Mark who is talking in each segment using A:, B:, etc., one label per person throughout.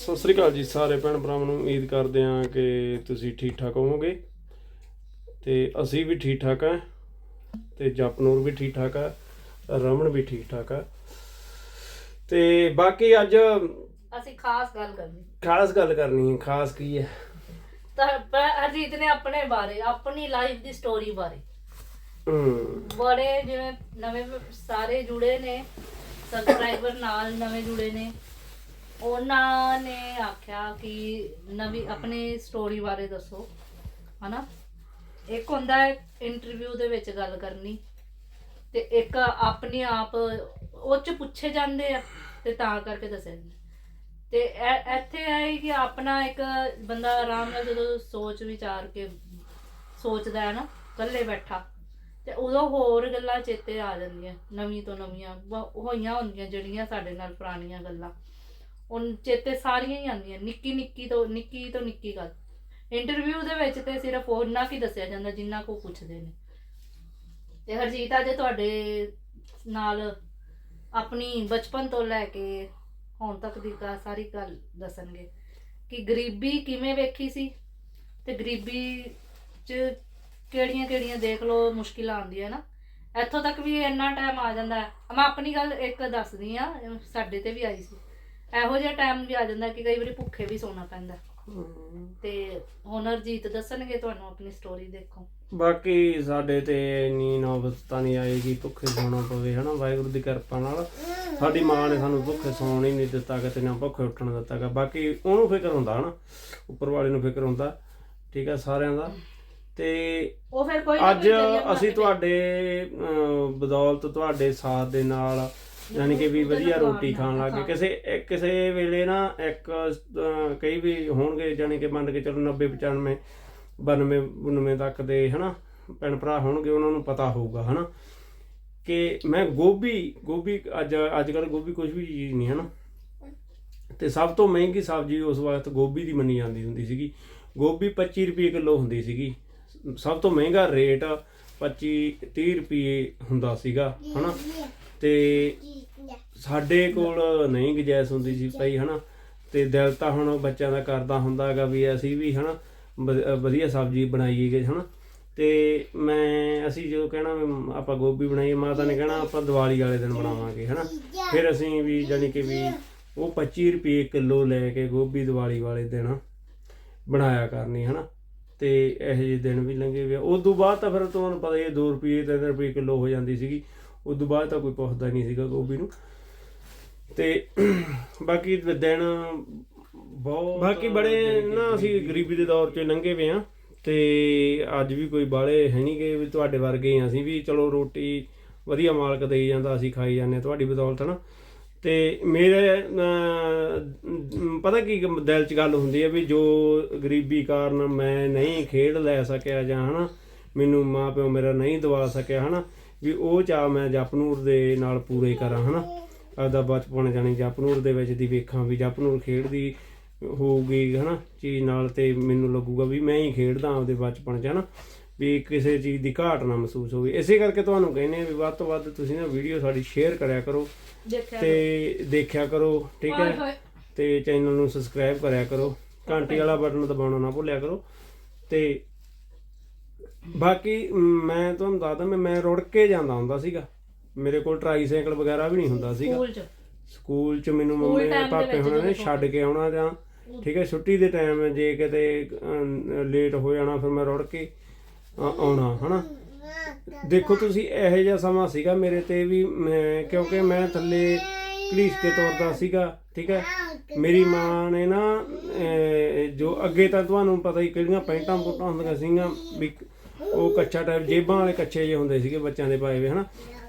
A: ਸਤਿ ਸ੍ਰੀ ਅਕਾਲ ਜੀ ਸਾਰੇ ਭੈਣ ਭਰਾਵਾਂ ਨੂੰ ਉਮੀਦ ਕਰਦੇ ਹਾਂ ਕਿ ਤੁਸੀਂ ਠੀਕ ਠਾਕ ਹੋਵੋਗੇ। ਤੇ ਅਸੀਂ ਵੀ ਠੀਕ ਠਾਕ ਹਾਂ ਤੇ ਜਪਨੂਰ ਵੀ ਠੀਕ ਠਾਕ ਆ ਰਮਨ ਵੀ ਠੀਕ ਠਾਕ ਆ। ਤੇ ਬਾਕੀ ਅੱਜ
B: ਅਸੀਂ ਖਾਸ ਗੱਲ ਕਰਨੀ।
A: ਖਾਸ ਗੱਲ ਕਰਨੀ ਹੈ ਖਾਸ ਕੀ ਹੈ?
B: ਤਾਂ ਪ- ਨੇ ਆਪਣੇ ਬਾਰੇ ਆਪਣੀ ਲਾਈਫ ਦੀ ਸਟੋਰੀ ਬਾਰੇ।
A: ਹਮ,
B: ਬੜੇ ਜਿਵੇਂ ਨਵੇਂ ਸਾਰੇ ਜੁੜੇ ਨੇ ਸਬਸਕ੍ਰਾਈਬਰ ਨਾਲ ਨਵੇਂ ਜੁੜੇ ਨੇ। ਉਹਨਾਂ ਨੇ ਆਖਿਆ ਕਿ ਨਵੀਂ, ਆਪਣੀ ਸਟੋਰੀ ਬਾਰੇ ਦੱਸੋ, ਹਨਾ? ਇੱਕ ਹੁੰਦਾ ਹੈ ਇੰਟਰਵਿਊ ਦੇ ਵਿੱਚ ਗੱਲ ਕਰਨੀ ਤੇ ਇੱਕ ਆਪਣੇ ਆਪ ਉਹ ਚ ਪੁੱਛੇ ਜਾਂਦੇ ਆ ਤੇ ਤਾਂ ਕਰਕੇ ਦੱਸਿਆ ਜਾਂਦਾ। ਤੇ ਐ- ਇੱਥੇ ਹੈ ਕਿ ਆਪਣਾ ਇੱਕ ਬੰਦਾ ਆਰਾਮ ਨਾਲ ਜਦੋਂ ਸੋਚ ਵਿਚਾਰ ਕੇ ਸੋਚਦਾ ਹੈ ਨਾ, ਇਕੱਲੇ ਬੈਠਾ, ਤੇ ਉਦੋਂ ਹੋਰ ਗੱਲਾਂ ਚੇਤੇ ਆ ਜਾਂਦੀਆਂ, ਨਵੀਂ ਤੋਂ ਨਵੀਆਂ, ਬ- ਹੋਈਆਂ ਹੁੰਦੀਆਂ ਜਿਹੜੀਆਂ ਸਾਡੇ ਨਾਲ ਪੁਰਾਣੀਆਂ ਗੱਲਾਂ। ਉਹ ਚੇਤੇ ਸਾਰੀਆਂ ਹੀ ਆਉਂਦੀਆਂ, ਨਿੱਕੀ ਨਿੱਕੀ ਤੋਂ ਨਿੱਕੀ ਤੋਂ ਨਿੱਕੀ ਗੱਲ। ਇੰਟਰਵਿਊ ਦੇ ਵਿੱਚ ਤੇ ਸਿਰਫ ਉਹਨਾਂ ਕੀ ਦੱਸਿਆ ਜਾਂਦਾ ਜਿੰਨਾ ਕੋ ਪੁੱਛਦੇ ਨੇ। ਤੇ ਹਰਜੀਤ ਅੱਜ ਤੁਹਾਡੇ ਨਾਲ ਆਪਣੀ ਬਚਪਨ ਤੋਂ ਲੈ ਕੇ ਹੁਣ ਤੱਕ ਦੀ ਗਾ- ਸਾਰੀ ਗੱਲ ਦੱਸਣਗੇ ਕਿ ਗਰੀਬੀ ਕਿਵੇਂ ਵੇਖੀ ਸੀ ਤੇ ਗਰੀਬੀ ਚ ਕਿਹੜੀਆਂ ਕਿਹੜੀਆਂ ਦੇਖ ਲਓ ਮੁਸ਼ਕਿਲਾਂ ਆਉਂਦੀਆਂ ਨਾ। ਇੱਥੋਂ ਤੱਕ ਵੀ ਇੰਨਾ ਟਾਈਮ ਆ ਜਾਂਦਾ। ਮੈਂ ਆਪਣੀ ਗੱਲ ਇੱਕ ਦੱਸਦੀ ਆ ਸਾਡੇ ਤੇ ਵੀ ਆਈ ਸੀ। ਇਹੋ ਜਿਹਾ ਟਾਈਮ ਵੀ ਆ ਜਾਂਦਾ ਕਿ ਕਈ ਵਾਰੀ ਭੁੱਖੇ ਵੀ ਸੌਣਾ ਪੈਂਦਾ। ਤੇ ਹੁਣ ਹਰਜੀਤ ਦੱਸਣਗੇ ਤੁਹਾਨੂੰ ਆਪਣੀ ਸਟੋਰੀ ਦੇਖੋ।
A: ਬਾਕੀ ਸਾਡੇ ਤੇ ਇੰਨੀ ਨੌਬਤ ਨਹੀਂ ਆਏਗੀ ਭੁੱਖੇ ਸੌਣਾ ਪਵੇ ਹਨਾ? ਵਾਹਿਗੁਰੂ ਦੀ ਕਿਰਪਾ ਨਾਲ ਸਾਡੀ ਮਾਂ ਨੇ ਸਾਨੂੰ ਭੁੱਖੇ ਸੌਣ ਹੀ ਨਹੀਂ ਦਿੱਤਾ ਕਿਤੇ ਨਾ ਭੁੱਖੇ ਉੱਠਣ ਦਿੱਤਾ ਗਾ। ਬਾਕੀ ਉਹਨੂੰ ਫਿਕਰ ਹੁੰਦਾ ਹਨਾ? ਉੱਪਰ ਵਾਲੇ ਨੂੰ ਫਿਕਰ ਹੁੰਦਾ ਠੀਕ ਆ ਸਾਰਿਆਂ ਦਾ। ਤੇ
B: ਉਹ ਫਿਰ ਕੋਈ ਨਾ
A: ਅੱਜ
B: ਕੋਈ ਜ਼ਰੀਆ ਬਣਾ
A: ਅਸੀਂ ਤੁਹਾਡੇ ਅਹ, ਬਦੌਲਤ ਤੁਹਾਡੇ ਸਾਥ ਦੇ ਨਾਲ ਯਾਨੀ ਕਿ ਵੀ ਵਧੀਆ ਰੋਟੀ ਖਾਣ ਲੱਗ ਗਏ। ਕਿਸੇ ਇੱਕ- ਕਿਸੇ ਵੇਲੇ ਨਾ ਇੱਕ ਅਹ, ਕਈ ਵੀ ਹੋਣਗੇ ਯਾਨੀ ਕਿ ਮੰਨ ਕੇ ਚਲੋ 90 95 92 92 ਤੱਕ ਦੇ ਹਨਾ ਭੈਣ ਭਰਾ ਹੋਣਗੇ ਉਹਨਾਂ ਨੂੰ ਪਤਾ ਹੋਊਗਾ ਹਨਾ। ਕਿ ਮੈਂ ਗੋਭੀ ਗੋਭੀ ਅੱਜ ਅੱਜ ਕੱਲ ਗੋਭੀ ਕੁਝ ਵੀ ਚੀਜ਼ ਨਹੀਂ ਹਨਾ। ਤੇ ਸਭ ਤੋਂ ਮਹਿੰਗੀ ਸਬਜ਼ੀ ਉਸ ਵਕਤ ਗੋਭੀ ਦੀ ਮੰਨੀ ਜਾਂਦੀ ਹੁੰਦੀ ਸੀਗੀ। ਗੋਭੀ 25 ਰੁਪਏ ਕਿਲੋ ਹੁੰਦੀ ਸੀਗੀ। ਸਭ ਤੋਂ ਮਹਿੰਗਾ ਰੇਟ 25 30 ਰੁਪਏ ਹੁੰਦਾ ਸੀਗਾ ਹਨਾ। ਤੇ ਸਾਡੇ ਕੋਲ ਨਹੀਂ ਗੁੰਜਾਇਸ਼ ਹੁੰਦੀ ਸੀ ਪਈ ਹਨਾ? ਤੇ ਦਿਲ ਤਾਂ ਹੁਣ ਬੱਚਿਆਂ ਦਾ ਕਰਦਾ ਹੁੰਦਾ ਹੈਗਾ ਵੀ ਅਸੀਂ ਵੀ, ਹਨਾ ਵਧ- ਵਧੀਆ ਸਬਜ਼ੀ ਬਣਾਈਏ ਹਨਾ? ਤੇ ਮੈਂ, ਅਸੀਂ ਜਦੋਂ ਕਹਿਣਾ ਵੀ ਆਪਾਂ ਗੋਭੀ ਬਣਾਈਏ, ਮਾਤਾ ਨੇ ਕਹਿਣਾ ਆਪਾਂ ਦੀਵਾਲੀ ਵਾਲੇ ਦਿਨ ਬਣਾਵਾਂਗੇ, ਹਨਾ? ਫਿਰ ਅਸੀਂ ਵੀ ਜਾਨੀ ਕਿ ਵੀ ਉਹ 25 ਰੁਪਏ ਕਿਲੋ ਲੈ ਕੇ ਗੋਭੀ ਦੀਵਾਲੀ ਵਾਲੇ ਦਿਨ ਬਣਾਇਆ ਕਰਨੀ, ਹਨਾ? ਤੇ ਇਹੋ ਜਿਹੇ ਦਿਨ ਵੀ ਲੰਘੇ ਵੇ ਉਸ ਤੋਂ ਬਾਅਦ ਤਾਂ ਫਿਰ ਤੁਹਾਨੂੰ ਪਤਾ ਹੀ ਹੈ 2 ਰੁਪਏ 3 ਰੁਪਏ ਕਿਲੋ ਹੋ ਜਾਂਦੀ ਸੀਗੀ। ਉਸ ਤੋਂ ਬਾਅਦ ਤਾਂ ਕੋਈ ਪੁੱਛਦਾ ਨਹੀਂ ਸੀਗਾ ਗੋਭੀ ਨੂੰ। ਤੇ ਬਾਕੀ ਦਿਨ ਬਹੁਤ ਬਾਕੀ ਬੜੇ ਨਾ ਅਸੀਂ ਗਰੀਬੀ ਦੇ ਦੌਰ 'ਚ ਲੰਘੇ ਵੇ ਆ ਤੇ ਅੱਜ ਵੀ ਕੋਈ ਬਾਲੇ ਹੈ ਨਹੀਂ ਗੇ ਵੀ ਤੁਹਾਡੇ ਵਰਗੇ ਆ ਅਸੀਂ ਵੀ ਚਲੋ ਰੋਟੀ ਵਧੀਆ ਮਾਲਕ ਦੇਈ ਜਾਂਦਾ ਅਸੀਂ ਖਾਈ ਜਾਂਦੇ ਤੁਹਾਡੀ ਬਦੌਲਤ ਨਾ ਤੇ ਮੇਰੇ ਪਤਾ ਕੀ ਦਿਲ 'ਚ ਗੱਲ ਹੁੰਦੀ ਹੈ ਵੀ ਜੋ ਗਰੀਬੀ ਕਾਰਨ ਮੈਂ ਨਹੀਂ ਖੇਡ ਲੈ ਸਕਿਆ ਜਾਂ ਹਨਾ ਮੈਨੂੰ ਮਾਂ ਪਿਓ ਮੇਰਾ ਨਹੀਂ ਦਵਾ ਸਕਿਆ ਹਨਾ ਵੀ ਉਹ ਚਾਹ ਮੈਂ ਜਪਨੂਰ ਦੇ ਨਾਲ ਪੂਰੇ ਕਰਾਂ ਹਨਾ? ਆਪਦਾ ਬਚਪਨ ਜਾਣੀ ਜਪਨੂਰ ਦੇ ਵਿੱਚ ਦੀ ਵੇਖਾਂ ਵੀ ਜਪਨੂਰ ਖੇਡਦੀ ਹੋਊਗੀ ਹਨਾ? ਚੀਜ਼ ਨਾਲ ਤੇ ਮੈਨੂੰ ਲੱਗੂਗਾ ਵੀ ਮੈਂ ਹੀ ਖੇਡਦਾ ਆਪਦੇ ਬਚਪਨ 'ਚ ਹਨਾ? ਵੀ ਕਿਸੇ ਚੀਜ਼ ਦੀ ਘਾਟ ਨਾ ਮਹਿਸੂਸ ਹੋਵੇ। ਇਸੇ ਕਰਕੇ ਤੁਹਾਨੂੰ ਕਹਿੰਦੇ ਆ ਵੀ ਵੱਧ ਤੋਂ ਵੱਧ ਤੁਸੀਂ ਨਾ ਵੀਡੀਓ ਸਾਡੀ ਸ਼ੇਅਰ ਕਰਿਆ ਕਰੋ ਤੇ ਦੇਖਿਆ ਕਰੋ ਠੀਕ ਹੈ। ਤੇ ਚੈਨਲ ਨੂੰ ਸਬਸਕ੍ਰਾਈਬ ਕਰਿਆ ਕਰੋ। ਘੰਟੀ ਵਾਲਾ ਬਟਨ ਦਬਾਉਣਾ ਨਾ ਭੁੱਲਿਆ ਕਰੋ। ਤੇ ਬਾਕੀ ਮ, ਤੁਹਾਨੂੰ ਦੱਸਦਾ ਮੈਂ ਮੈਂ ਰੁੜ ਕੇ ਜਾਂਦਾ ਹੁੰਦਾ ਸੀਗਾ। ਮੇਰੇ ਕੋਲ ਟਰਾਈਸਾਈਕਲ ਵਗੈਰਾ ਵੀ ਨਹੀਂ ਹੁੰਦਾ ਸੀਗਾ।
B: ਸਕੂਲ ਚ?
A: ਸਕੂਲ ਚ ਮੈਨੂੰ
B: ਸਕੂਲ
A: ਮੰਮੀ
B: time ਦੇ
A: ਪਾਪੇ
B: ਵਿੱਚ
A: ਹੁਣਾਂ ਨੇ
B: ਜਦੋਂ
A: ਛੱਡ ਕੇ ਆਉਣਾ ਜਾਂ ਠੀਕ ਹੈ ਛੁੱਟੀ ਦੇ ਟਾਈਮ ਜੇ ਕਿਤੇ ਲੇਟ ਹੋ ਜਾਣਾ ਫਿਰ ਮੈਂ ਰੁੜ ਕੇ ਆ- ਆਉਣਾ ਹਨਾ? ਦੇਖੋ ਤੁਸੀਂ ਇਹੋ ਜਿਹਾ ਸਮਾਂ ਸੀਗਾ ਮੇਰੇ ਤੇ ਵੀ ਮੈਂ ਕਿਉਂਕਿ ਮੈਂ ਥੱਲੇ ਘੜੀਸ ਕੇ ਤੁਰਦਾ ਸੀਗਾ ਠੀਕ ਹੈ? ਮੇਰੀ ਮਾਂ ਨੇ ਨਾ ਅਹ, ਜੋ ਅੱਗੇ ਤਾਂ ਤੁਹਾਨੂੰ ਪਤਾ ਹੀ ਕਿਹੜੀਆਂ ਪੈਂਟਾਂ ਪੁੱਟਾਂ ਹੁੰਦੀਆਂ ਸੀਗੀਆਂ ਵੀ ਉਹ ਕੱਚਾ ਟਾਈਪ ਜੇਬਾਂ ਵਾਲੇ ਕੱਚੇ ਜਿਹੇ ਹੁੰਦੇ ਸੀਗੇ ਬੱਚਿਆਂ ਦੇ ਪਾਏ ਹੋਏ ਹਨਾ?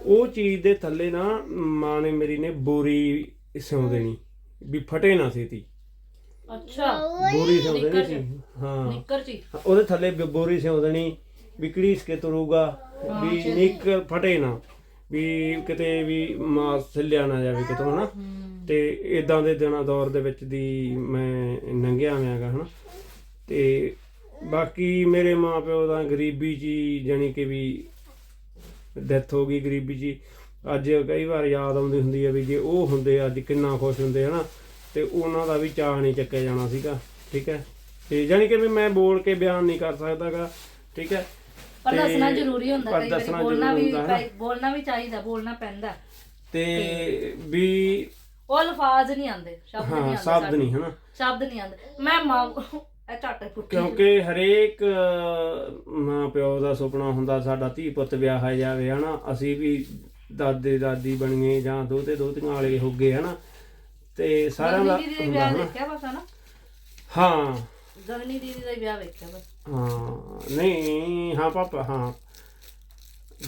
A: ਉਹ ਚੀਜ਼ ਦੇ ਥੱਲੇ ਨਾ ਮਾਂ ਨੇ ਮੇਰੀ ਨੇ ਬੋਰੀ ਸਿਉਂ ਦੇਣੀ ਵੀ ਫਟੇ ਨਾ ਛੇਤੀ।
B: ਅੱਛਾ।
A: ਬੋਰੀ ਸਿਉਂ ਦੇਣੀ
B: ਨਿੱਕਰ
A: ਸੀ। ਹਾਂ।
B: ਨਿੱਕਰ ਹੀ।
A: ਉਹਦੇ ਥੱਲੇ ਬੋਰੀ ਸਿਉਂ ਦੇਣੀ ਵੀ ਘੜੀਸ ਕੇ ਤੁਰੂਗਾ ਵੀ ਨਿੱਕ ਫਟੇ ਨਾ ਵੀ ਕਿਤੇ ਵੀ ਮਾਸ ਥੱਲਿਆ ਨਾ ਜਾਵੇ ਕਿਤੋਂ ਹਨਾ? ਤੇ ਇਦਾਂ ਦੇ ਦਿਨਾਂ ਦੌਰ ਦੇ ਵਿੱਚ ਦੀ ਮੈਂ ਲੰਘਿਆ ਹੋਇਆਗਾ ਹਨਾ? ਤੇ ਬਾਕੀ ਮੇਰੇ ਮਾਪਿਓ ਦਾ ਗਰੀਬੀ ਜੀ ਜਾਨੀ ਕਿ ਵੀ ਡੈਥ ਹੋ ਗਈ ਗਰੀਬੀ ਜੀ ਅੱਜ ਕਈ ਵਾਰ ਯਾਦ ਆਉਂਦੀ ਹੁੰਦੀ ਹੈ ਵੀ ਜੇ ਉਹ ਹੁੰਦੇ ਅੱਜ ਕਿੰਨਾ ਖੁਸ਼ ਹੁੰਦੇ ਹਨਾ? ਤੇ ਉਹਨਾਂ ਦਾ ਵੀ ਚਾਹ ਨਹੀਂ ਚੱਕਿਆ ਜਾਣਾ ਸੀਗਾ ਠੀਕ ਹੈ? ਤੇ ਜਾਣੀ ਕਿ ਵੀ ਮੈਂ ਬੋਲ ਕੇ ਬਿਆਨ ਨਹੀਂ ਕਰ ਸਕਦਾਗਾ ਠੀਕ ਹੈ?
B: ਪਰ ਦੱਸਣਾ ਜ਼ਰੂਰੀ ਹੁੰਦਾ ਕਈ ਵਾਰੀ ਬੋਲਣਾ ਵੀ ਬੋਲਣਾ ਵੀ ਚਾਹੀਦਾ ਬੋਲਣਾ ਪੈਂਦਾ।
A: ਤੇ ਵੀ
B: ਉਹ ਅਲਫਾਜ਼ ਨਹੀਂ ਆਉਂਦੇ ਸ਼ਬਦ ਨਹੀਂ ਆਉਂਦੇ
A: ਸ਼ਬਦ। ਨਹੀਂ ਹਨਾ?
B: ਸ਼ਬਦ ਨਹੀਂ ਆਉਂਦੇ। ਮੈਂ ਮਾਂ ਇਹ ਝੱਟ ਪੁੱਠੀ
A: ਕਿਉਂਕਿ ਹਰੇਕ ਮਾਂ ਪਿਓ ਦਾ ਸੁਪਨਾ ਹੁੰਦਾ ਸਾਡਾ ਧੀ ਪੁੱਤ ਵਿਆਹਿਆ ਜਾਵੇ ਹਨਾ? ਅਸੀਂ ਵੀ ਦਾਦੇ ਦਾਦੀ ਬਣੀਏ ਜਾਂ ਦੋਤੇ ਦੋਤੀਆਂ ਵਾਲੇ ਹੋ ਗਏ ਹਨਾ? ਤੇ ਸਾਰਿਆਂ ਦਾ
B: ਦੀਦੀ ਵਿਆਹ ਦੇਖਿਆ ਬਸ ਹਨਾ?
A: ਹਾਂ।
B: ਗਗਨੀ ਦੀਦੀ ਦਾ ਵਿਆਹ ਵੇਖਿਆ ਬਸ।
A: ਹਾਂ ਨਹੀਂ ਹਾਂ ਪਾਪਾ ਹਾਂ।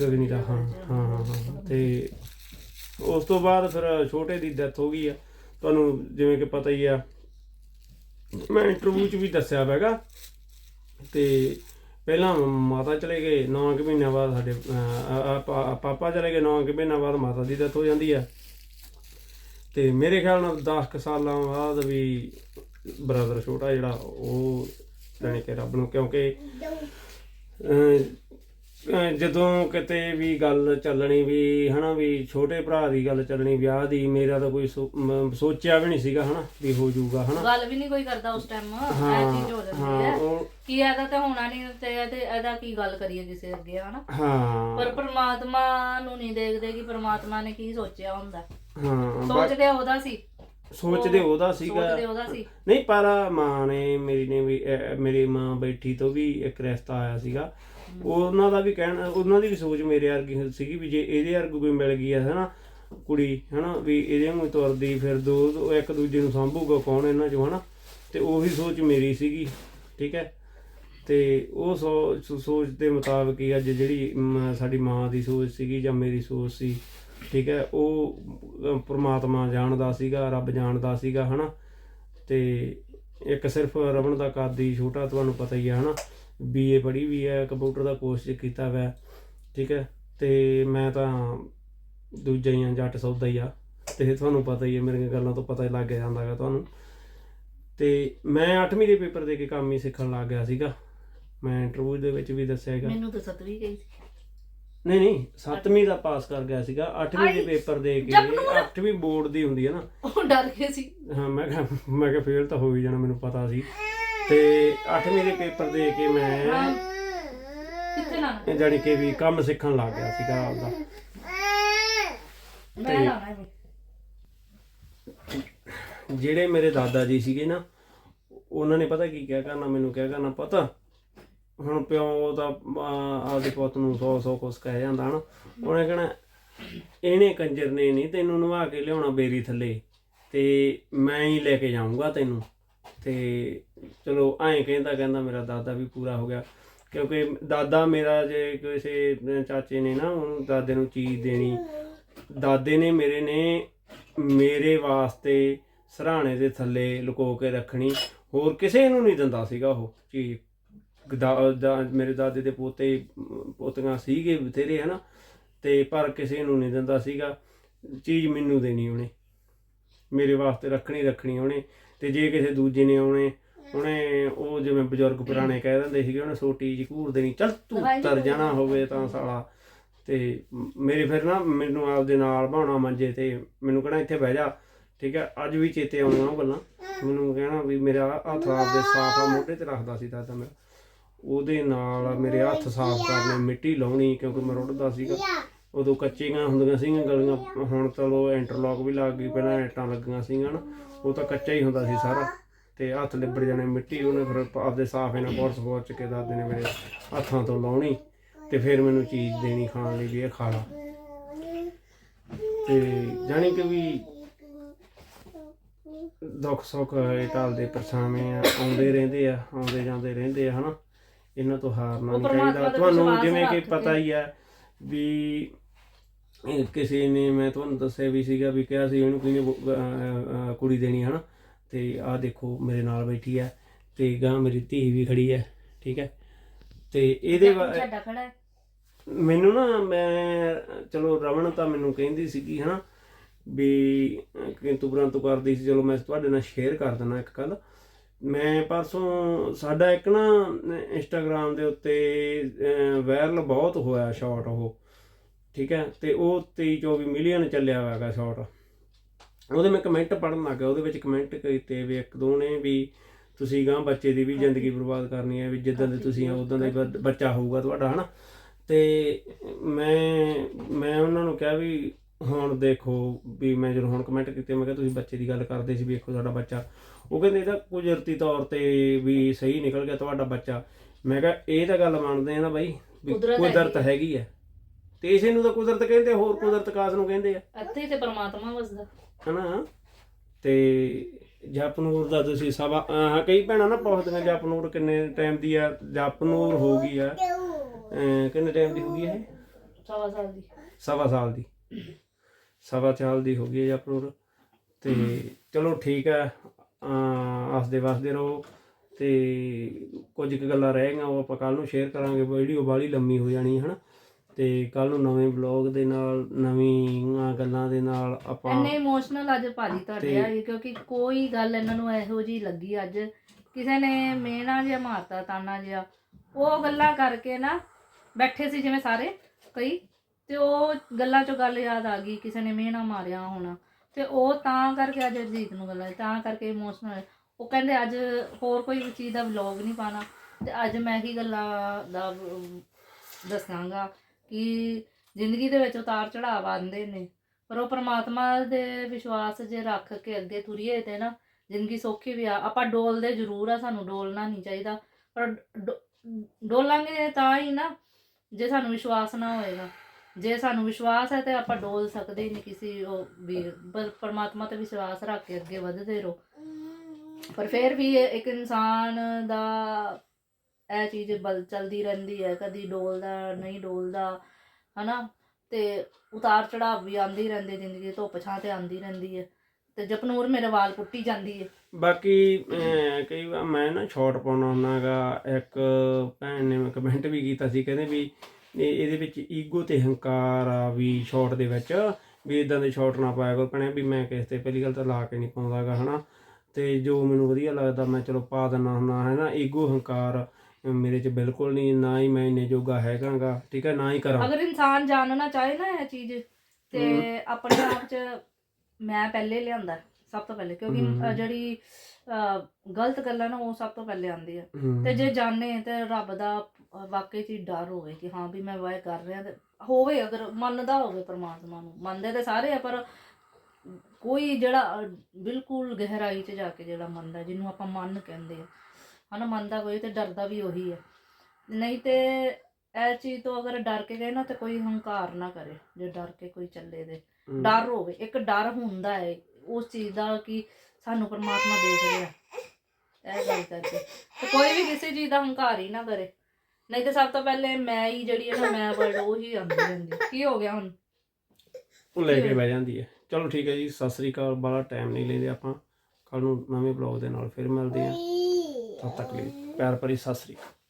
A: ਗਗਨੀ ਦਾ ਹਾਂ ਹਾਂ ਹਾਂ, ਹਾਂ ਤੇ ਉਸ ਤੋਂ ਬਾਅਦ ਫਿਰ ਛੋਟੇ ਦੀ ਡੈਥ ਹੋ ਗਈ ਆ। ਤੁਹਾਨੂੰ ਜਿਵੇਂ ਕਿ ਪਤਾ ਹੀ ਆ ਮੈਂ ਇੰਟਰਵਿਊ 'ਚ ਵੀ ਦੱਸਿਆ ਹੈਗਾ ਤੇ ਪਹਿਲਾਂ ਮਾਤਾ ਚਲੇ ਗਏ 9 ਕੁ ਮਹੀਨਿਆਂ ਬਾਅਦ ਸਾਡੇ ਪਾਪਾ ਚਲੇ ਗਏ 9 ਕੁ ਮਹੀਨਿਆਂ ਬਾਅਦ ਮਾਤਾ ਦੀ ਡੈਥ ਹੋ ਜਾਂਦੀ ਹੈ ਤੇ ਮੇਰੇ ਖਿਆਲ ਨਾਲ 10 ਕੁ ਸਾਲਾਂ ਬਾਅਦ ਵੀ ਬ੍ਰਦਰ ਛੋਟਾ ਜਿਹੜਾ, ਉਹ ਜਾਣੀ ਕਿ ਰੱਬ ਨੂੰ ਕਿਉਂਕਿ ਜਦੋਂ ਕਿਤੇ ਵੀ ਗੱਲ ਚੱਲਣੀ ਵੀ ਹਨਾ ਵੀ ਛੋਟੇ ਭਰਾ ਦੀ ਗੱਲ ਚੱਲਣੀ ਵਿਆਹ ਦੀ ਮੇਰਾ ਤਾਂ ਕੋਈ ਸੋ- ਮ- ਸੋਚਿਆ ਵੀ ਨਹੀਂ ਸੀਗਾ ਹਨਾ ਵੀ ਹੋ ਜਾਊਗਾ ਹਨਾ।
B: ਗੱਲ ਵੀ ਨਹੀਂ ਕੋਈ ਕਰਦਾ ਉਸ ਟਾਈਮ ਇਹ
A: ਹਾਂ
B: ਚੀਜ਼ ਹੋ ਜਾਂਦੀ
A: ਹਾਂ
B: ਹੈ।
A: ਉਹ
B: ਕਿ ਇਹਦਾ ਤਾਂ ਹੋਣਾ ਨਹੀਂ ਤੇ ਇਹਦੇ ਇਹਦਾ ਕੀ ਗੱਲ ਕਰੀਏ ਕਿਸੇ ਅੱਗੇ ਹਨਾ।
A: ਹਾਂ।
B: ਪਰ ਪ੍ਰਮਾਤਮਾ ਨੂੰ ਨਹੀਂ ਦੇਖਦੇ ਕਿ ਪ੍ਰਮਾਤਮਾ ਨੇ ਕੀ ਸੋਚਿਆ ਹੁੰਦਾ।
A: ਹਾਂ
B: ਸੋਚਦੇ ਉਹਦਾ ਸੀ।
A: ਸੋਚਦੇ ਉਹਦਾ ਸੀਗਾ।
B: ਸੋਚਦੇ ਉਹਦਾ ਸੀ।
A: ਨਹੀਂ ਪਰ ਮਾਂ ਨੇ ਮੇਰੀ ਨੇ ਵੀ ਅਹ, ਮੇਰੀ ਮਾਂ ਬੈਠੀ ਤੋਂ ਵੀ ਇੱਕ ਰਿਸ਼ਤਾ ਆਇਆ ਸੀਗਾ। ਉਹਨਾਂ ਦਾ ਵੀ ਕਹਿਣਾ ਉਹਨਾਂ ਦੀ ਵੀ ਸੋਚ ਮੇਰੇ ਵਰਗੀ ਸੀਗੀ ਵੀ ਜੇ ਇਹਦੇ ਵਰਗੀ ਕੋਈ ਮਿਲ ਗਈ ਹੈ ਹਨਾ ਕੁੜੀ ਹਨਾ ਵੀ ਇਹਦੇ ਨੂੰ ਤੁਰਦੀ ਫਿਰ ਦੋ ਇੱਕ ਦੂਜੇ ਨੂੰ ਸੰਭੂਗਾ ਕੌਣ ਇਹਨਾਂ ਚੋਂ ਹਨਾ ਤੇ ਉਹੀ ਸੋਚ ਮੇਰੀ ਸੀਗੀ ਠੀਕ ਹੈ? ਤੇ ਉਹ ਸੋ- ਸੋਚ ਦੇ ਮੁਤਾਬਕ ਹੀ ਅੱਜ ਜਿਹੜੀ ਸਾਡੀ ਮਾਂ ਦੀ ਸੋਚ ਸੀਗੀ ਜਾਂ ਮੇਰੀ ਸੋਚ ਸੀ ਠੀਕ ਹੈ ਉਹ ਅ, ਪ੍ਰਮਾਤਮਾ ਜਾਣਦਾ ਸੀਗਾ ਰੱਬ ਜਾਣਦਾ ਸੀਗਾ ਹਨਾ ਤੇ ਇੱਕ ਸਿਰਫ ਰਮਨ ਦਾ ਕਾਦੀ ਛੋਟਾ, ਤੁਹਾਨੂੰ ਪਤਾ ਹੀ ਹੈ, ਹਨਾ? ਬੀਏ ਪੜ੍ਹੀ ਵੀ ਹੈ ਕੰਪਿਊਟਰ ਦਾ ਕੋਰਸ ਕੀਤਾ ਹੋਇਆ, ਠੀਕ ਹੈ? ਤੇ ਮੈਂ ਤਾਂ ਦੂਜਾ ਹੀ ਆ ਜੱਟ ਸੌਦਾ ਹੀ ਆ। ਤੇ ਤੁਹਾਨੂੰ ਪਤਾ ਹੀ ਹੈ, ਮੇਰੀਆਂ ਗੱਲਾਂ ਤੋਂ ਪਤਾ ਹੀ ਲੱਗ ਜਾਂਦਾ ਹੈਗਾ ਤੁਹਾਨੂੰ। ਤੇ ਮੈਂ 8ਵੀਂ ਦੇ ਪੇਪਰ ਦੇ ਕੇ ਕੰਮ ਹੀ ਸਿੱਖਣ ਲੱਗ ਗਿਆ ਸੀਗਾ। ਮੈਂ ਇੰਟਰਵਿਊ ਦੇ ਵਿੱਚ ਵੀ ਦੱਸਿਆ ਹੈਗਾ।
B: ਮੈਨੂੰ ਤਾਂ ਸਤਵੀਂ ਗਈ ਸੀ।
A: ਨਹੀਂ ਨਹੀਂ 7ਵੀਂ ਦਾ ਪਾਸ ਕਰ ਗਿਆ ਸੀਗਾ 8ਵੀਂ ਦੇ ਪੇਪਰ ਦੇ ਕੇ 8ਵੀਂ ਬੋਰਡ ਦੀ ਹੁੰਦੀ ਹੈ ਨਾ।
B: ਉਹ ਡਰ ਗਏ ਸੀ।
A: ਹਾਂ ਮੈਂ ਕਿਹਾ ਮੈਂ ਕਿਹਾ ਫੇਲ ਤਾਂ ਹੋ ਹੀ ਜਾਣਾ ਮੈਨੂੰ ਪਤਾ ਸੀ। ਤੇ 8ਵੀਂ ਦੇ ਪੇਪਰ ਦੇ ਕੇ ਮੈਂ
B: ਕਿੱਥੇ ਲਾਣਾ
A: ਜਾਣੀ ਕਿ ਵੀ ਕੰਮ ਸਿੱਖਣ ਲੱਗ ਗਿਆ ਸੀਗਾ ਆਪਦਾ।
B: ਮੈਂ ਲਾਣਾ
A: ਜਿਹੜੇ ਮੇਰੇ ਦਾਦਾ ਜੀ ਸੀਗੇ ਨਾ ਉਹਨਾਂ ਨੇ ਪਤਾ ਕੀ ਕਿਹਾ ਕਰਨਾ ਮੈਨੂੰ ਕਿਹਾ ਕਰਨਾ ਪਤਾ? ਹੁਣ ਪਿਓ ਤਾਂ ਆਹ, ਆਪਦੇ ਪੁੱਤ ਨੂੰ ਸੌ ਸੌ ਕੁਛ ਕਹਿ ਜਾਂਦਾ ਹਨਾ। ਉਹਨੇ ਕਹਿਣਾ ਇਹਨੇ ਕੰਜਰ ਨੇ ਨਹੀਂ ਤੈਨੂੰ ਨਵਾ ਕੇ ਲਿਆਉਣਾ ਬੇਰੀ ਥੱਲੇ ਤੇ ਮੈਂ ਹੀ ਲੈ ਕੇ ਜਾਊਂਗਾ ਤੈਨੂੰ। ਤੇ ਚਲੋ ਐਂ ਕਹਿੰਦਾ ਕਹਿੰਦਾ ਮੇਰਾ ਦਾਦਾ ਵੀ ਪੂਰਾ ਹੋ ਗਿਆ। ਕਿਉਂਕਿ ਦਾਦਾ ਮੇਰਾ ਜੇ ਕਿਸੇ ਚਾਚੇ ਨੇ ਨਾ ਉਹਨੂੰ ਦਾਦੇ ਨੂੰ ਚੀਜ਼ ਦੇਣੀ ਦਾਦੇ ਨੇ ਮੇਰੇ ਨੇ ਮੇਰੇ ਵਾਸਤੇ ਸਰਾਣੇ ਦੇ ਥੱਲੇ ਲੁਕੋ ਕੇ ਰੱਖਣੀ। ਹੋਰ ਕਿਸੇ ਨੂੰ ਨਹੀਂ ਦਿੰਦਾ ਸੀਗਾ ਉਹ ਚੀਜ਼। ਦਾ- ਦਾ- ਮੇਰੇ ਦਾਦੇ ਦੇ ਪੋਤੇ ਪੋਤੀਆਂ ਸੀਗੇ ਬਥੇਰੇ ਹਨਾ? ਤੇ ਪਰ ਕਿਸੇ ਨੂੰ ਨਹੀਂ ਦਿੰਦਾ ਸੀਗਾ। ਚੀਜ਼ ਮੈਨੂੰ ਦੇਣੀ ਉਹਨੇ। ਮੇਰੇ ਵਾਸਤੇ ਰੱਖਣੀ ਰੱਖਣੀ ਉਹਨੇ। ਤੇ ਜੇ ਕਿਸੇ ਦੂਜੇ ਨੇ ਆਉਣੇ ਉਹਨੇ ਉਹ ਜਿਵੇਂ ਬਜ਼ੁਰਗ ਪੁਰਾਣੇ ਕਹਿ ਦਿੰਦੇ ਸੀਗੇ ਉਹਨੇ ਸੋਟੀ ਜੀ ਘੂਰ ਦੇਣੀ ਚੱਲ ਤੂੰ ਤਰ ਜਾਣਾ ਹੋਵੇ ਤਾਂ ਸਾਲਾ। ਤੇ ਮ- ਮੇਰੇ ਫਿਰ ਨਾ ਮੈਨੂੰ ਆਪਦੇ ਨਾਲ ਬਾਉਣਾ ਮੰਜੇ ਤੇ ਮੈਨੂੰ ਕਹਿਣਾ ਇੱਥੇ ਬਹਿ ਜਾ ਠੀਕ ਹੈ? ਅੱਜ ਵੀ ਚੇਤੇ ਆਉਣਾ ਉਹ ਗੱਲਾਂ। ਮੈਨੂੰ ਕਹਿਣਾ ਵੀ ਮੇਰਾ ਹੱਥ ਆਪਦੇ ਸਾਫ਼ ਆ ਮੋਢੇ ਤੇ ਰੱਖਦਾ ਸੀ ਦਾਦਾ ਮੇਰਾ। ਉਹਦੇ ਨਾਲ ਮੇਰੇ ਹੱਥ ਸਾਫ਼ ਕਰਨੇ ਮਿੱਟੀ ਲਾਉਣੀ ਕਿਉਂਕਿ ਮੈਂ ਰੁੱਟਦਾ ਸੀਗਾ। ਉਦੋਂ ਕੱਚੀਆਂ ਹੁੰਦੀਆਂ ਸੀਗੀਆਂ ਗਲੀਆਂ। ਹੁਣ ਚਲੋ ਇੰਟਰਲੌਕ ਵੀ ਲੱਗ ਗਈ, ਪਹਿਲਾਂ ਐਟਾਂ ਲੱਗੀਆਂ ਸੀਗੀਆਂ ਨਾ, ਉਹ ਤਾਂ ਕੱਚਾ ਹੀ ਹੁੰਦਾ ਸੀ ਸਾਰਾ। ਤੇ ਹੱਥ ਲਿਬੜ ਜਾਣੇ ਮਿੱਟੀ ਉਹਨੇ ਫਿਰ ਆਪਦੇ ਸਾਫ਼ ਇਹਨਾਂ ਬੋਰਸ ਬੋਰਚ ਕੇ ਦਾਦੇ ਨੇ ਮੇਰੇ ਹੱਥਾਂ ਤੋਂ ਲਾਉਣੀ ਤੇ ਫਿਰ ਮੈਨੂੰ ਚੀਜ਼ ਦੇਣੀ ਖਾਣ ਲਈ ਵੀ ਇਹ ਖਾ ਲਾ ਤੇ ਜਾਣੀ ਕਿ ਵੀ ਦੁੱਖ ਸੁੱਖ ਇਹ ਟਾਲਦੇ ਪਰਛਾਵੇਂ ਆ, ਆਉਂਦੇ ਰਹਿੰਦੇ ਆ, ਆਉਂਦੇ ਜਾਂਦੇ ਰਹਿੰਦੇ ਆ, ਹਨਾ? ਇਹਨਾਂ ਤੋਂ ਹਾਰਨਾ ਨਹੀਂ ਚਾਹੀਦਾ ਤੁਹਾਨੂੰ ਜਿਵੇਂ ਕਿ। ਪਤਾ ਹੀ ਆ ਵੀ ਕਿਸੇ ਨੇ ਮੈਂ ਤੁਹਾਨੂੰ ਦੱਸਿਆ ਵੀ ਸੀਗਾ ਵੀ ਕਿਹਾ ਸੀ ਇਹਨੂੰ ਕਿਹਨੇ ਕੁੜੀ ਦੇਣੀ ਹਨਾ ਤੇ ਆਹ ਦੇਖੋ ਮੇਰੇ ਨਾਲ ਬੈਠੀ ਆ ਤੇ ਗਾਂ ਮੇਰੀ ਧੀ ਵੀ ਖੜੀ ਹੈ ਠੀਕ ਹੈ। ਤੇ ਇਹਦੇ ਬਾ-
B: ਛੱਡਾ ਖੜਾ ਹੈ?
A: ਮੈਨੂੰ ਨਾ ਮੈਂ ਚਲੋ ਰਵਣ ਤਾਂ ਮੈਨੂੰ ਕਹਿੰਦੀ ਸੀਗੀ ਹਨਾ ਵੀ ਕਿੰਤੂ ਪ੍ਰੰਤੂ ਕਰਦੀ ਸੀ। ਚਲੋ ਮੈਂ ਤੁਹਾਡੇ ਨਾਲ ਸ਼ੇਅਰ ਕਰ ਦਿੰਦਾ ਇੱਕ ਗੱਲ। ਮੈਂ ਪਰਸੋਂ ਸਾਡਾ ਇੱਕ ਨਾ ਇੰਸਟਾਗ੍ਰam ਦੇ ਉੱਤੇ ਵਾਇਰਲ ਬਹੁਤ ਹੋਇਆ ਸ਼ਾਰਟ ਉਹ ਠੀਕ ਹੈ? ਤੇ ਉਹ 23 24 ਮਿਲੀਅਨ ਚੱਲਿਆ ਹੋਇਆਗਾ ਸ਼ਾਰਟ ਉਹਦੇ ਮੈਂ ਕਮੈਂਟ ਪੜਨ ਲੱਗਾ ਉਹਦੇ ਵਿੱਚ ਕਮੈਂਟ ਕੀਤੇ ਵੀ ਇੱਕ ਦੋ ਨੇ ਵੀ ਤੁਸੀਂ ਗਾਂ ਬੱਚੇ ਦੀ ਵੀ ਜ਼ਿੰਦਗੀ ਬਰਬਾਦ ਕਰਨੀ ਹੈ ਵੀ ਜਿੱਦਾਂ ਦੇ ਤੁਸੀਂ ਆ ਉਦਾਂ ਦਾ ਹੀ ਬੱਚਾ ਹੋਊਗਾ ਤੁਹਾਡਾ ਹਨਾ? ਤੇ ਮੈਂ ਮੈਂ ਉਹਨਾਂ ਨੂੰ ਕਿਹਾ ਵੀ ਹੁਣ ਦੇਖੋ ਵੀ ਮੈਂ ਜਦੋਂ ਹੁਣ ਕਮੈਂਟ ਕੀਤੇ ਮੈਂ ਕਿਹਾ ਤੁਸੀਂ ਬੱਚੇ ਦੀ ਗੱਲ ਕਰਦੇ ਸੀ ਵੀ ਦੇਖੋ ਸਾਡਾ ਬੱਚਾ ਉਹ ਕਹਿੰਦੇ ਇਹ ਤਾਂ ਕੁਦਰਤੀ ਤੌਰ ਤੇ ਵੀ ਸਹੀ ਨਿਕਲ ਗਿਆ ਤੁਹਾਡਾ ਬੱਚਾ। ਮੈਂ ਕਿਹਾ ਇਹ ਤਾਂ ਗੱਲ ਮੰਨਦੇ ਆ ਨਾ ਬਾਈ ਵੀ
B: ਕੁਦਰਤ ਹੈਗੀ
A: ਕੁਦਰਤ ਹੈਗੀ ਹੈ ਤੇ ਇਸੇ ਨੂੰ ਤਾਂ ਕੁਦਰਤ ਕਹਿੰਦੇ ਹੋਰ ਕੁਦਰਤ ਕਾਸ ਨੂੰ ਕਹਿੰਦੇ ਆ।
B: ਇੱਥੇ ਹੀ ਤੇ ਪਰਮਾਤਮਾ ਵਸਦਾ।
A: ਹਨਾ? ਤੇ ਜਪਨੂਰ ਦਾ ਤੁਸੀਂ ਸਵਾ ਅਹ ਕਈ ਭੈਣਾਂ ਨਾ ਪੁੱਛਦੀਆਂ ਜਪਨੂਰ ਕਿੰਨੇ ਟਾਈਮ ਦੀ ਆ ਜਪਨੂਰ ਹੋ ਗਈ ਆ। ਕਿੰਨੇ ਟਾਈਮ ਦੀ ਹੋ ਗਈ ਇਹ?
B: ਸਵਾ ਸਾਲ ਦੀ।
A: ਸਵਾ ਸਾਲ ਦੀ। ਸਵਾ ਸਾਲ ਦੀ ਹੋ ਗਈ ਹੈ ਜਪਨੂਰ। ਤੇ ਚਲੋ ਠੀਕ ਹੈ ਅਹ ਹੱਸਦੇ ਵਸਦੇ ਰਹੋ ਤੇ ਕੁਝ ਕੁ ਗੱਲਾਂ ਰਹਿ ਗਈਆਂ ਉਹ ਆਪਾਂ ਕੱਲ ਨੂੰ ਸ਼ੇਅਰ ਕਰਾਂਗੇ ਵੀਡੀਓ ਬਾਲੀ ਲੰਮੀ ਹੋ ਜਾਣੀ ਹੈ ਹਨਾ। ਤੇ ਕੱਲ ਨੂੰ ਨਵੇਂ ਬਲੌਗ ਦੇ ਨਾਲ ਨਵੀਆਂ ਗੱਲਾਂ ਦੇ ਨਾਲ ਆਪਾਂ
B: ਇੰਨੇ ਇਮੋਸ਼ਨਲ ਅੱਜ ਭਾਜੀ ਤੁਹਾਡੇ ਆਏ ਕਿਉਂਕਿ ਕੋਈ ਗੱਲ ਇਹਨਾਂ ਨੂੰ ਇਹੋ ਜੀ ਲੱਗੀ ਅੱਜ। ਕਿਸੇ ਨੇ ਮੇਨਾ ਜਿਹਾ ਮਾਰਤਾ ਤਾਨਾ ਜਿਹਾ ਉਹ ਗੱਲਾਂ ਕਰਕੇ ਨਾ ਬੈਠੇ ਸੀ ਜਿਵੇਂ ਸਾਰੇ ਕਈ ਤੇ ਉਹ ਗੱਲਾਂ ਚੋਂ ਗੱਲ ਯਾਦ ਆ ਗਈ ਕਿਸੇ ਨੇ ਮੇਨਾ ਮਾਰਿਆ ਹੋਣਾ। ਤੇ ਉਹ ਤਾਂ ਕਰਕੇ ਅੱਜ ਅਜੀਤ ਨੂੰ ਗੱਲਾਂ ਤਾਂ ਕਰਕੇ ਇਮੋਸ਼ਨਲ ਉਹ ਕਹਿੰਦੇ ਅੱਜ ਹੋਰ ਕੋਈ ਵੀ ਚੀਜ਼ ਦਾ ਵਲੌਗ ਨਹੀਂ ਪਾਣਾ ਤੇ ਅੱਜ ਮੈਂ ਹੀ ਗੱਲਾਂ ਦਾ ਦੱਸਾਂਗਾ ਕਿ ਜ਼ਿੰਦਗੀ ਦੇ ਵਿੱਚ ਉਤਾਰ ਚੜਾਵ ਆਉਂਦੇ ਨੇ। ਪਰ ਉਹ ਪ੍ਰਮਾਤਮਾ ਦੇ ਵਿਸ਼ਵਾਸ ਜੇ ਰੱਖ ਕੇ ਅੱਗੇ ਤੁਰੀਏ ਤੇ ਨਾ, ਜ਼ਿੰਦਗੀ ਸੌਖੀ ਵੀ ਆ। ਆਪਾਂ ਡੋਲਦੇ ਜ਼ਰੂਰ ਆ, ਸਾਨੂੰ ਡੋਲਣਾ ਨਹੀਂ ਚਾਹੀਦਾ। ਪਰ ਡੋਲਾਂਗੇ ਤਾਂ ਹੀ ਨਾ, ਜੇ ਸਾਨੂੰ ਵਿਸ਼ਵਾਸ ਨਾ ਹੋਏਗਾ। ਜੇ ਸਾਨੂੰ ਵਿਸ਼ਵਾਸ ਹੈ ਤੇ ਆਪਾਂ ਡੋਲ ਸਕਦੇ ਹੀ ਨਹੀਂ ਕਿਸੇ ਉਹ ਵੀ, ਪਰ ਪਰਮਾਤਮਾ ਤੇ ਵਿਸ਼ਵਾਸ ਰੱਖ ਕੇ ਅੱਗੇ ਵਧਦੇ ਰਹੋ। ਪਰ ਫਿਰ ਵੀ ਇੱਕ ਇਨਸਾਨ ਦਾ ਇਹ ਚੀਜ਼ ਬਲ ਚਲਦੀ ਰਹਿੰਦੀ ਹੈ, ਕਦੀ ਡੋਲਦਾ, ਨਹੀਂ ਡੋਲਦਾ, ਹਨਾ? ਤੇ ਉਤਾਰ ਚੜਾਵ ਵੀ ਆਂਦੀ ਰਹਿੰਦੀ ਜ਼ਿੰਦਗੀ ਧੁੱਪ ਛਾਂ ਤੇ ਆਂਦੀ ਰਹਿੰਦੀ ਹੈ। ਤੇ ਜਪਨੂਰ ਮੇਰੇ ਵਾਲ ਪੁੱਟੀ ਜਾਂਦੀ ਹੈ।
A: ਬਾਕੀ ਕਈ ਵਾਰ ਮੈਂ ਨਾ ਸ਼ਾਰਟ ਪਾਉਣਾ ਹੁੰਨਾਗਾ ਇੱਕ ਭੈਣ ਨੇ ਕਮੈਂਟ ਵੀ ਕੀਤਾ ਸੀ, ਕਹਿੰਦੇ ਵੀ ਇਹਦੇ ਵਿੱਚ ਈਗੋ ਤੇ ਹੰਕਾਰ ਆ ਵੀ ਸ਼ਾਰਟ ਦੇ ਵਿੱਚ ਵੀ ਇਦਾਂ ਦੇ ਸ਼ਾਰਟ ਨਾ ਪਾਇਆ ਕਰੋ ਕਹਿੰਦੇ ਵੀ ਮੈਂ ਕਿਸੇ ਤੇ ਪਹਿਲੀ ਗੱਲ ਤਾਂ ਲਾ ਕੇ ਨਹੀਂ ਪਾਉਂਦਾਗਾ ਹਨਾ। ਤੇ ਜੋ ਮੈਨੂੰ ਵਧੀਆ ਲੱਗਦਾ ਮੈਂ ਚਲੋ ਪਾ ਦਿੰਦਾ ਹੁੰਦਾ ਹੈ ਨਾ ਈਗੋ ਹੰਕਾਰ ਮੇਰੇ 'ਚ ਬਿਲਕੁਲ ਨਹੀਂ ਨਾ ਹੀ ਮੈਂ ਇੰਨੇ ਜੋਗਾ ਹੈਗਾਗਾ ਠੀਕ ਹੈ ਨਾ ਹੀ ਕਰਾਂ।
B: ਅਗਰ ਇਨਸਾਨ ਜਾਣਨਾ ਚਾਹੇ ਨਾ ਇਹ ਚੀਜ਼ ਤੇ ਆਪਣੇ ਆਪ 'ਚ ਮੈਂ ਪਹਿਲੇ ਲਿਆਂਦਾ ਸਭ ਤੋਂ ਪਹਿਲੇ ਕਿਉਂਕਿ ਜਿਹੜੀ ਗਲਤ ਗੱਲਾਂ ਨਾ ਉਹ ਸਭ ਤੋਂ ਪਹਿਲੇ ਆਉਂਦੀ ਆ ਤੇ ਜੇ ਜਾਣੇ ਤੇ ਰੱਬ ਦਾ ਵਾਕਈ ਚ ਡਰ ਹੋਵੇ ਕਿ ਹਾਂ ਵੀ ਮੈਂ ਵਾਹ ਕਰ ਰਿਹਾ ਤੇ ਹੋਵੇ ਅਗਰ ਮੰਨਦਾ ਹੋਵੇ ਪ੍ਰਮਾਤਮਾ ਨੂੰ ਮੰਨਦੇ ਤੇ ਸਾਰੇ ਆ ਪਰ ਕੋਈ ਜਿਹੜਾ ਬਿਲਕੁਲ ਗਹਿਰਾਈ ਚ ਜਾ ਕੇ ਜਿਹੜਾ ਮੰਨਦਾ ਜਿਹਨੂੰ ਆਪਾਂ ਮਨ ਕਹਿੰਦੇ ਆ ਹਨਾ ਮੰਨਦਾ ਕੋਈ ਤੇ ਡਰਦਾ ਵੀ ਉਹੀ ਹੈ ਨਹੀਂ ਤੇ ਇਹ ਚੀਜ਼ ਤੋਂ ਅਗਰ ਡਰ ਕੇ ਗਏ ਨਾ ਤੇ ਕੋਈ ਹੰਕਾਰ ਨਾ ਕਰੇ ਜੇ ਡਰ ਕੇ ਕੋਈ ਚੱਲੇ ਦੇ ਡਰ ਹੋਵੇ ਇੱਕ ਡਰ ਹੁੰਦਾ ਹੈ ਉਸ ਚੀਜ਼ ਦਾ ਕਿ ਸਾਨੂੰ ਪਰਮਾਤਮਾ ਦੇਖ ਰਿਹਾ। ਇਹ ਗੱਲ ਕਰਕੇ। ਤੇ ਕੋਈ ਵੀ ਕਿਸੇ ਚੀਜ਼ ਦਾ ਹੰਕਾਰ ਹੀ ਨਾ ਕਰੇ। ਨਹੀਂ ਤੇ ਸਭ ਤੋਂ ਪਹਿਲੇ ਮੈਂ ਹੀ ਜਿਹੜੀ ਹੈ ਨਾ, ਮੈਂ ਵਰਡ ਉਹ ਹੀ ਆਉਂਦੀ ਰਹਿੰਦੀ ਕੀ ਹੋ ਗਿਆ ਹੁਣ?
A: ਉਹ ਲੈ ਕੇ ਬਹਿ ਜਾਂਦੀ ਹੈ। ਚਲੋ ਠੀਕ ਹੈ ਜੀ, ਸਤਿ ਸ੍ਰੀ ਅਕਾਲ। ਬਾਲਾ ਟਾਈਮ ਨਹੀਂ ਲੈਂਦੇ ਆਪਾਂ। ਕੱਲ ਨੂੰ ਨਵੇਂ ਬਲੌਗ ਦੇ ਨਾਲ ਫਿਰ ਮਿਲਦੇ ਹਾਂ। ਤਦ ਤੱਕ ਲਈ ਪਿਆਰ ਭਰੀ ਸਤਿ ਸ੍ਰੀ ਅਕਾਲ।